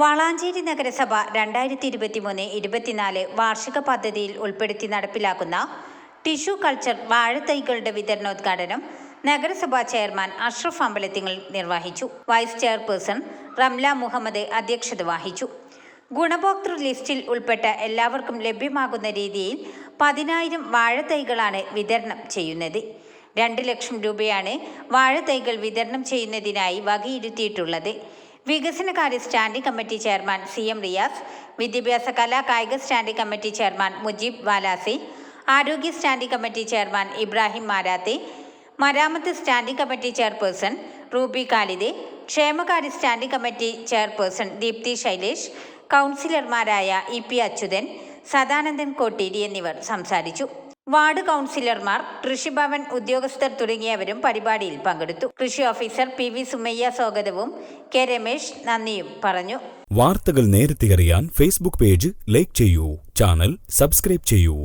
വളാഞ്ചേരി നഗരസഭ രണ്ടായിരത്തി ഇരുപത്തിമൂന്ന് ഇരുപത്തിനാല് വാർഷിക പദ്ധതിയിൽ ഉൾപ്പെടുത്തി നടപ്പിലാക്കുന്ന ടിഷ്യൂ കൾച്ചർ വാഴത്തൈകളുടെ വിതരണോദ്ഘാടനം നഗരസഭാ ചെയർമാൻ അഷ്റഫ് അമ്പലത്തിങ്ങൾ നിർവഹിച്ചു. വൈസ് ചെയർപേഴ്സൺ റംല മുഹമ്മദ് അധ്യക്ഷത വഹിച്ചു. ഗുണഭോക്തൃ ലിസ്റ്റിൽ ഉൾപ്പെട്ട എല്ലാവർക്കും ലഭ്യമാകുന്ന രീതിയിൽ പതിനായിരം വാഴത്തൈകളാണ് വിതരണം ചെയ്യുന്നത്. രണ്ട് ലക്ഷം രൂപയാണ് വാഴത്തൈകൾ വിതരണം ചെയ്യുന്നതിനായി വകയിരുത്തിയിട്ടുള്ളത്. വികസനകാര്യ standing committee chairman C M Riyas വിദ്യാഭ്യാസ കലാ കായിക standing committee chairman Mujeeb Valasi ആരോഗ്യ standing committee chairman Ibrahim Marathi മരാമത്ത് standing committee chairperson Ruby Kalide ക്ഷേമകാര്യ standing committee chairperson Deepthi Shailesh കൗൺസിലർമാരായ ഇ പി അച്യുതൻ സദാനന്ദൻ കോട്ടേരി എന്നിവർ സംസാരിച്ചു. വാർഡ് കൗൺസിലർമാർ കൃഷിഭവൻ ഉദ്യോഗസ്ഥർ തുടങ്ങിയവരും പരിപാടിയിൽ പങ്കെടുത്തു. കൃഷി ഓഫീസർ പി വി സുമയ്യ സ്വാഗതവും കെ രമേശ് നന്ദിയും പറഞ്ഞു. വാർത്തകൾ നേരത്തെ അറിയാൻ ഫേസ്ബുക്ക് പേജ് ലൈക്ക് ചെയ്യൂ ചാനൽ സബ്സ്ക്രൈബ് ചെയ്യൂ.